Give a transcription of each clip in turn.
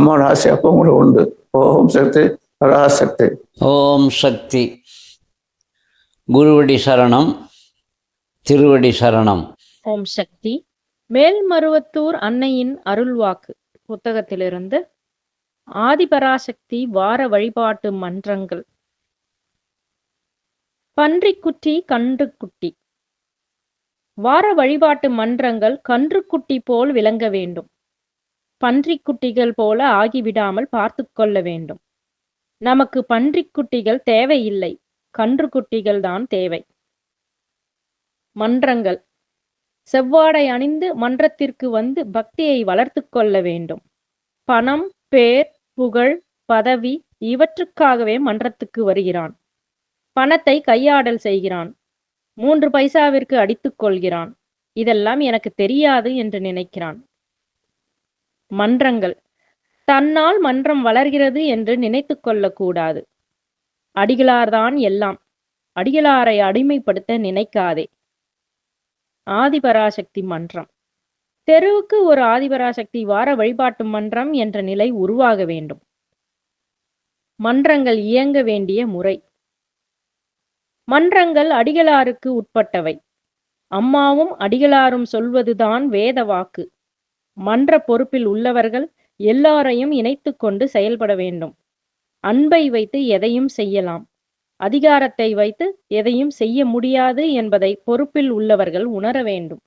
அம்மாவோட ஆசை அப்போ உங்களுக்கு உண்டு. ஓம் சக்தி பராசக்தி. ஓம் சக்தி. குருவடி சரணம் திருவடி சரணம். ஓம் சக்தி. மேல்மருவத்தூர் அன்னையின் அருள்வாக்கு புத்தகத்திலிருந்து ஆதிபராசக்தி வார வழிபாட்டு மன்றங்கள். பன்றிக்குட்டி கன்றுக்குட்டி. வார வழிபாட்டு மன்றங்கள் கன்றுக்குட்டி போல் விளங்க வேண்டும். பன்றிக்குட்டிகள் போல ஆகிவிடாமல் பார்த்து கொள்ள வேண்டும். நமக்கு பன்றிக்குட்டிகள் தேவையில்லை. கன்றுக்குட்டிகள் தான் தேவை. மன்றங்கள். செவ்வாடை அணிந்து மன்றத்திற்கு வந்து பக்தியை வளர்த்து கொள்ள வேண்டும். பணம் பேர் புகழ் பதவி இவற்றுக்காகவே மன்றத்துக்கு வருகிறான். பணத்தை கையாடல் செய்கிறான். மூன்று பைசாவிற்கு அடித்துக் கொள்கிறான். இதெல்லாம் எனக்கு தெரியாது என்று நினைக்கிறான். மன்றங்கள். தன்னால் மன்றம் வளர்கிறது என்று நினைத்து கொள்ளக்கூடாது அடிகளார்தான் எல்லாம். அடிகளாரை அடிமைப்படுத்த நினைக்காதே. ஆதிபராசக்தி மன்றம். தெருவுக்கு ஒரு ஆதிபராசக்தி வார வழிபாட்டு மன்றம் என்ற நிலை உருவாக வேண்டும். மன்றங்கள் இயங்க வேண்டிய முறை. மன்றங்கள் அடிகளாருக்கு உட்பட்டவை. அம்மாவும் அடிகளாரும் சொல்வதுதான் வேத வாக்கு. மன்ற பொறுப்பில் உள்ளவர்கள் எல்லாரையும் இணைத்து கொண்டு செயல்பட வேண்டும். அன்பை வைத்து எதையும் செய்யலாம். அதிகாரத்தை வைத்து எதையும் செய்ய முடியாது என்பதை பொறுப்பில் உள்ளவர்கள் உணர வேண்டும்.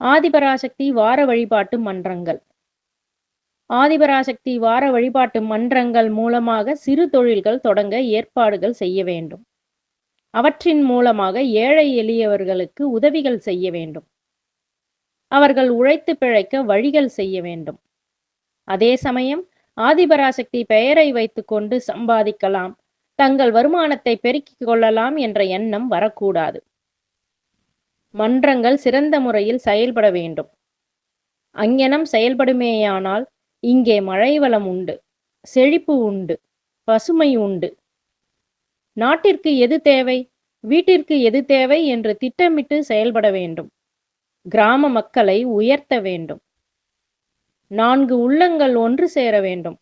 ஆதிபராசக்தி வார வழிபாட்டு மன்றங்கள். ஆதிபராசக்தி வார வழிபாட்டு மன்றங்கள் மூலமாக சிறு தொழில்கள் தொடங்க ஏற்பாடுகள் செய்ய வேண்டும். அவற்றின் மூலமாக ஏழை எளியவர்களுக்கு உதவிகள் செய்ய வேண்டும். அவர்கள் உழைத்து பிழைக்க வழிகள் செய்ய வேண்டும். அதே சமயம் ஆதிபராசக்தி பெயரை வைத்துக்கொண்டு சம்பாதிக்கலாம் தங்கள் வருமானத்தை பெருக்கிக் கொள்ளலாம் என்ற எண்ணம் வரக்கூடாது. மன்றங்கள் சிறந்த முறையில் செயல்பட வேண்டும். அங்ஙனம் செயல்படுமேயானால் இங்கே மழை வளம் உண்டு செழிப்பு உண்டு பசுமை உண்டு. நாட்டிற்கு எது தேவை வீட்டிற்கு எது தேவை என்று திட்டமிட்டு செயல்பட வேண்டும். கிராம மக்களை உயர்த்த வேண்டும். நான்கு உள்ளங்கள் ஒன்று சேர வேண்டும்.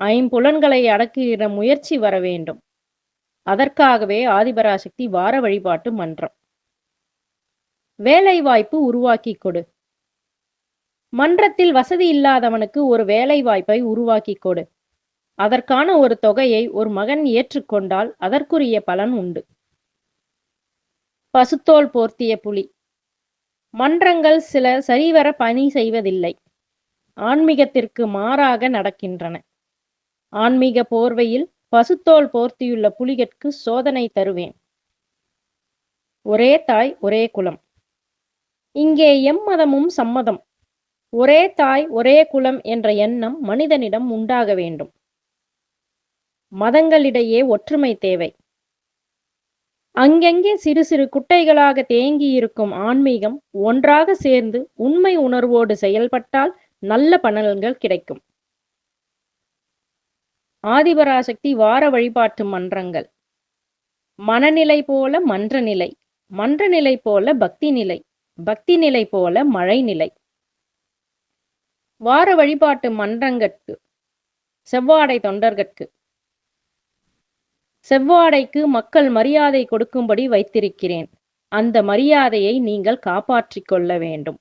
ஐம்புலன்களை அடக்குகிற முயற்சி வர வேண்டும். அதற்காகவே ஆதிபராசக்தி வார வழிபாட்டு மன்றம். வேலை வாய்ப்பு உருவாக்கி கொடு. மன்றத்தில் வசதி இல்லாதவனுக்கு ஒரு வேலை வாய்ப்பை உருவாக்கி கொடு. அதற்கான ஒரு தொகையை ஒரு மகன் ஏற்றுக்கொண்டால் அதற்குரிய பலன் உண்டு. பசுத்தோல் போர்த்திய புலி. மன்றங்கள் சில சரிவர பணி செய்வதில்லை. ஆன்மீகத்திற்கு மாறாக நடக்கின்றன. ஆன்மீக போர்வையில் பசுத்தோல் போர்த்தியுள்ள புலிகட்கு சோதனை தருவேன். ஒரே தாய் ஒரே குலம். இங்கே எம்மதமும் சம்மதம். ஒரே தாய் ஒரே குலம் என்ற எண்ணம் மனிதனிடம் உண்டாக வேண்டும். மதங்களிடையே ஒற்றுமை தேவை. அங்கங்கே சிறு சிறு குட்டைகளாக தேங்கியிருக்கும் ஆன்மீகம் ஒன்றாக சேர்ந்து உண்மை உணர்வோடு செயல்பட்டால் நல்ல பலன்கள் கிடைக்கும். ஆதிபராசக்தி வார வழிபாட்டு மன்றங்கள். மனநிலை போல மன்ற நிலை மன்ற நிலை போல பக்தி நிலை பக்தி நிலை போல மழை நிலை வார வழிபாட்டு மன்றங்கட்கு செவ்வாடை தொண்டர்கட்கு. செவ்வாடைக்கு மக்கள் மரியாதை கொடுக்கும்படி வைத்திருக்கிறேன். அந்த மரியாதையை நீங்கள் காப்பாற்றிக் கொள்ள வேண்டும்.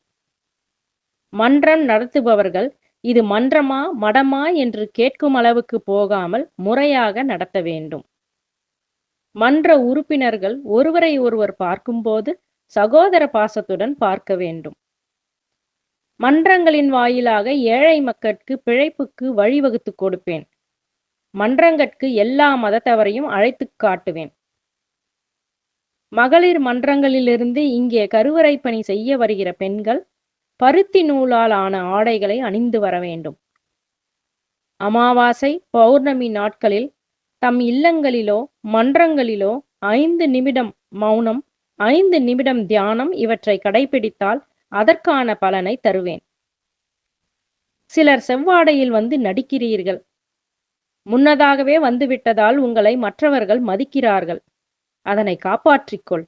மன்றம் நடத்துபவர்கள் இது மன்றமா மடமா என்று கேட்கும் அளவுக்கு போகாமல் முறையாக நடத்த வேண்டும். மன்ற உறுப்பினர்கள் ஒருவரை ஒருவர் பார்க்கும்போது சகோதர பாசத்துடன் பார்க்க வேண்டும். மன்றங்களின் வாயிலாக ஏழை மக்களுக்கு பிழைப்புக்கு வழிவகுத்து கொடுப்பேன். மன்றங்கட்கு எல்லா மதத்தவரையும் அழைத்து காட்டுவேன். மகளிர் மன்றங்களிலிருந்து இங்கே கருவறை பணி செய்ய வருகிற பெண்கள் பருத்தி நூலால் ஆன ஆடைகளை அணிந்து வர வேண்டும். அமாவாசை பௌர்ணமி நாட்களில் தம் இல்லங்களிலோ மன்றங்களிலோ ஐந்து நிமிடம் மௌனம் ஐந்து நிமிடம் தியானம் இவற்றை கடைபிடித்தால் அதற்கான பலனை தருவேன். சிலர் செவ்வாடையில் வந்து நடிக்கிறீர்கள். முன்னதாகவே வந்துவிட்டதால் உங்களை மற்றவர்கள் மதிக்கிறார்கள். அதனை காப்பாற்றிக்கொள்.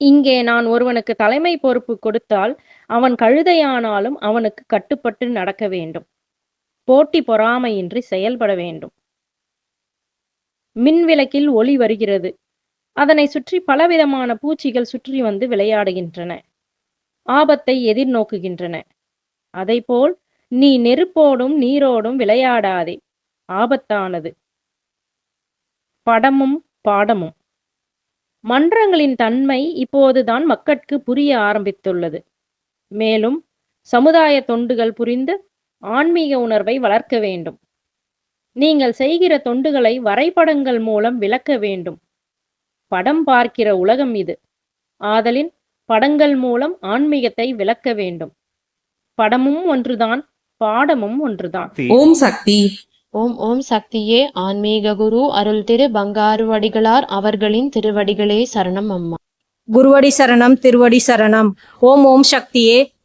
இங்கே நான் ஒருவனுக்கு தலைமை பொறுப்பு கொடுத்தால் அவன் கழுதையானாலும் அவனுக்கு கட்டுப்பட்டு நடக்க வேண்டும். போட்டி பொறாமையின்றி செயல்பட வேண்டும். மின்விளக்கில் ஒளி வருகிறது. அதனை சுற்றி பலவிதமான பூச்சிகள் சுற்றி வந்து விளையாடுகின்றன. ஆபத்தை எதிர்நோக்குகின்றன. போல் நீ நெருப்போடும் நீரோடும் விளையாடாதே. ஆபத்தானது. படமும் பாடமும். மன்றங்களின் தன்மை இப்போதுதான் மக்கட்கு புரிய ஆரம்பித்துள்ளது. மேலும் சமுதாய தொண்டுகள் புரிந்து ஆன்மீக உணர்வை வளர்க்க வேண்டும். நீங்கள் செய்கிற தொண்டுகளை வரைபடங்கள் மூலம் விளக்க வேண்டும். படம் பார்க்கிற உலகம் இது. ஆதலின் படங்கள் மூலம் ஆன்மீகத்தை விளக்க வேண்டும். படமும் ஒன்றுதான் பாடமும் ஒன்றுதான். ஓம் சக்தி. ஓம் ஓம் சக்தியே ஆன்மீக குரு அருள் திரு பங்காருவடிகளார் அவர்களின் திருவடிகளே சரணம் அம்மா. குருவடி சரணம் திருவடி சரணம். ஓம் ஓம் சக்தியே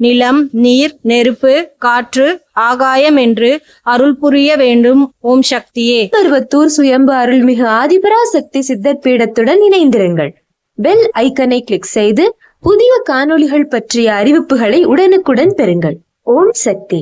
நிலம் நீர் நெருப்பு காற்று ஆகாயம் என்று அருள் புரிய வேண்டும். ஓம் சக்தியே. பருவத்தூர் சுயம்பு அருள்மிகு ஆதிபராசக்தி சித்தர் பீடத்துடன் இணைந்திருங்கள். பெல் ஐக்கனை கிளிக் செய்து புதிய காணொளிகள் பற்றிய அறிவிப்புகளை உடனுக்குடன் பெறுங்கள். ஓம் சக்தி.